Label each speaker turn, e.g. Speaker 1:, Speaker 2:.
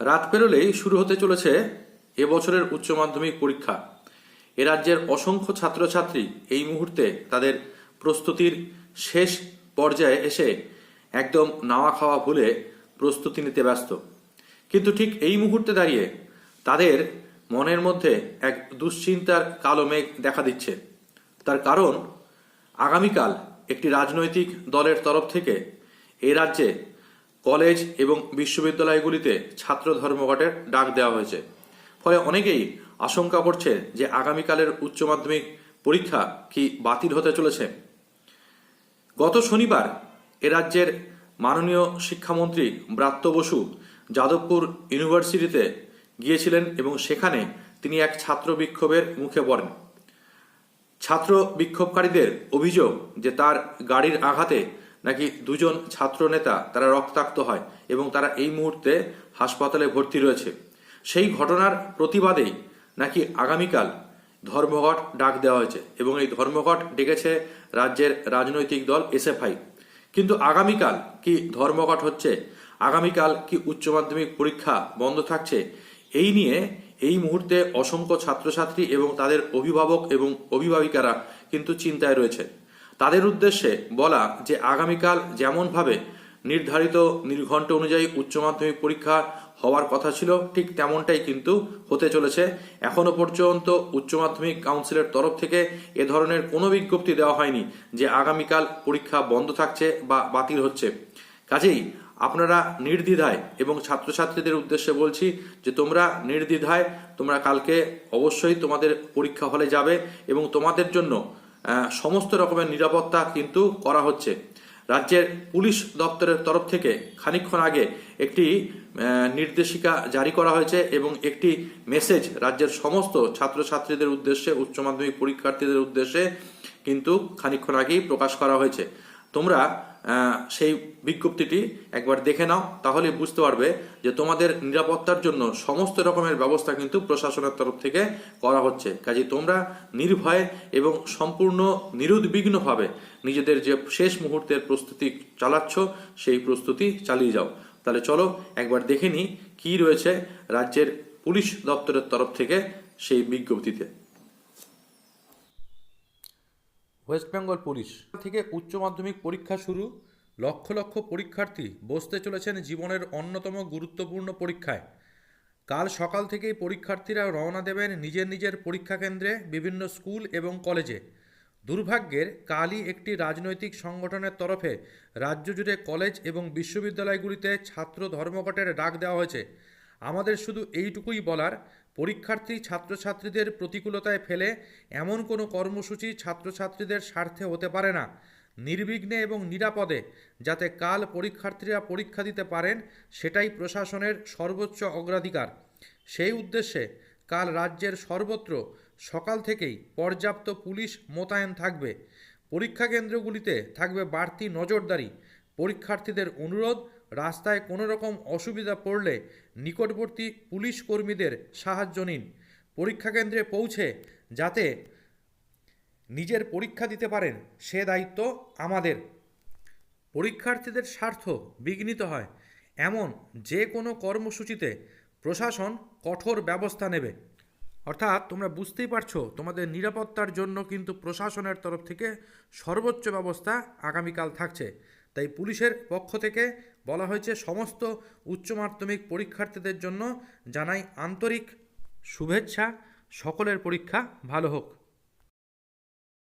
Speaker 1: রাত পেরোলেই শুরু হতে চলেছে এবছরের উচ্চ মাধ্যমিক পরীক্ষা। এ রাজ্যের অসংখ্য ছাত্রছাত্রী এই মুহূর্তে তাদের প্রস্তুতির শেষ পর্যায়ে এসে একদম নাওয়া খাওয়া ভুলে প্রস্তুতি নিতে ব্যস্ত। কিন্তু ঠিক এই মুহূর্তে দাঁড়িয়ে তাদের মনের মধ্যে এক দুশ্চিন্তার কালো মেঘ দেখা দিচ্ছে। তার কারণ, আগামীকাল একটি রাজনৈতিক দলের তরফ থেকে এ রাজ্যে কলেজ এবং বিশ্ববিদ্যালয়গুলিতে ছাত্র ধর্মঘটের ডাক দেওয়া হয়েছে। ফলে অনেকেই আশঙ্কা করছে যে আগামীকালের উচ্চ মাধ্যমিক পরীক্ষা কি বাতিল হতে চলেছে। গত শনিবার এ রাজ্যের মাননীয় শিক্ষামন্ত্রী ব্রাত্য বসু যাদবপুর ইউনিভার্সিটিতে গিয়েছিলেন এবং সেখানে তিনি এক ছাত্র বিক্ষোভের মুখে পড়েন। ছাত্র বিক্ষোভকারীদের অভিযোগ যে তার গাড়ির আঘাতে নাকি দুজন ছাত্র নেতা তারা রক্তাক্ত হয় এবং তারা এই মুহূর্তে হাসপাতালে ভর্তি রয়েছে? সেই ঘটনার প্রতিবাদেই নাকি আগামীকাল ধর্মঘট ডাক দেওয়া হয়েছে এবং এই ধর্মঘট ডেকেছে রাজ্যের রাজনৈতিক দল এসএফআই। কিন্তু আগামীকাল কি ধর্মঘট হচ্ছে? আগামীকাল কি উচ্চ মাধ্যমিক পরীক্ষা বন্ধ থাকছে? এই নিয়ে এই মুহূর্তে অসংখ্য ছাত্রছাত্রী এবং তাদের অভিভাবক এবং অভিভাবিকারা কিন্তু চিন্তায় রয়েছে। তাদের উদ্দেশ্যে বলা যে আগামীকাল যেমনভাবে নির্ধারিত নির্ঘণ্ট অনুযায়ী উচ্চ মাধ্যমিক পরীক্ষা হওয়ার কথা ছিল, ঠিক তেমনটাই কিন্তু হতে চলেছে। এখনও পর্যন্ত উচ্চ মাধ্যমিক কাউন্সিলের তরফ থেকে এ ধরনের কোনো বিজ্ঞপ্তি দেওয়া হয়নি যে আগামীকাল পরীক্ষা বন্ধ থাকছে বা বাতিল হচ্ছে। কাজেই আপনারা নির্দ্বিধায় এবং ছাত্রছাত্রীদের উদ্দেশ্যে বলছি যে তোমরা নির্দ্বিধায়, তোমরা কালকে অবশ্যই তোমাদের পরীক্ষা হলে যাবে এবং তোমাদের জন্য সমস্ত রকমের নিরাপত্তা কিন্তু করা হচ্ছে। রাজ্যের পুলিশ দপ্তরের তরফ থেকে খানিক্ষণ আগে একটি নির্দেশিকা জারি করা হয়েছে এবং একটি মেসেজ রাজ্যের সমস্ত ছাত্রছাত্রীদের উদ্দেশ্যে, উচ্চ মাধ্যমিক পরীক্ষার্থীদের উদ্দেশ্যে কিন্তু খানিক্ষণ আগেই প্রকাশ করা হয়েছে। তোমরা সেই বিজ্ঞপ্তিটি একবার দেখে নাও তাহলে বুঝতে পারবে যে তোমাদের নিরাপত্তার জন্য সমস্ত রকমের ব্যবস্থা কিন্তু প্রশাসনের তরফ থেকে করা হচ্ছে। কাজে তোমরা নির্ভয়ে এবং সম্পূর্ণ নিরুদ্বিগ্নভাবে নিজেদের যে শেষ মুহূর্তের প্রস্তুতি চালাচ্ছ, সেই প্রস্তুতি চালিয়ে যাও। তাহলে চলো একবার দেখে নিই কী রয়েছে রাজ্যের পুলিশ দপ্তরের তরফ থেকে সেই বিজ্ঞপ্তিতে। ওয়েস্ট বেঙ্গল পুলিশ থেকে উচ্চ মাধ্যমিক পরীক্ষা শুরু। লক্ষ লক্ষ পরীক্ষার্থী বসতে চলেছেন জীবনের অন্যতম গুরুত্বপূর্ণ পরীক্ষায়। কাল সকাল থেকেই পরীক্ষার্থীরা রওনা দেবেন নিজের নিজের পরীক্ষা কেন্দ্রে বিভিন্ন স্কুল এবং কলেজে। দুর্ভাগ্যের, কালই একটি রাজনৈতিক সংগঠনের তরফে রাজ্য জুড়ে কলেজ এবং বিশ্ববিদ্যালয়গুলিতে ছাত্র ধর্মঘটের ডাক দেওয়া হয়েছে। আমাদের শুধু এইটুকুই বলার পরীক্ষার্থী ছাত্রছাত্রীদের প্রতিকূলতায় ফেলে এমন কোনো কর্মসূচি ছাত্রছাত্রীদের স্বার্থে হতে পারে না। নির্বিঘ্নে এবং নিরাপদে যাতে কাল পরীক্ষার্থীরা পরীক্ষা দিতে পারেন, সেটাই প্রশাসনের সর্বোচ্চ অগ্রাধিকার। সেই উদ্দেশ্যে কাল রাজ্যের সর্বত্র সকাল থেকেই পর্যাপ্ত পুলিশ মোতায়েন থাকবে। পরীক্ষা কেন্দ্রগুলিতে থাকবে বাড়তি নজরদারি। পরীক্ষার্থীদের অনুরোধ রাস্তায় কোনো রকম অসুবিধা পড়লে নিকটবর্তী পুলিশ কর্মীদের সাহায্য নিন। পরীক্ষা কেন্দ্রে পৌঁছে যাতে নিজের পরীক্ষা দিতে পারেন, সে দায়িত্ব আমাদের। পরীক্ষার্থীদের স্বার্থ বিঘ্নিত হয়। এমন যে কোনো কর্মসূচিতে প্রশাসন কঠোর ব্যবস্থা নেবে। অর্থাৎ তোমরা বুঝতেই পারছ, তোমাদের নিরাপত্তার জন্য কিন্তু প্রশাসনের তরফ থেকে সর্বোচ্চ ব্যবস্থা আগামীকাল থাকছে। তাই পুলিশের পক্ষ থেকে বলা হয়েছে সমস্ত উচ্চ মাধ্যমিক পরীক্ষার্থীদের জন্য জানাই আন্তরিক শুভেচ্ছা। সকলের পরীক্ষা ভালো হোক।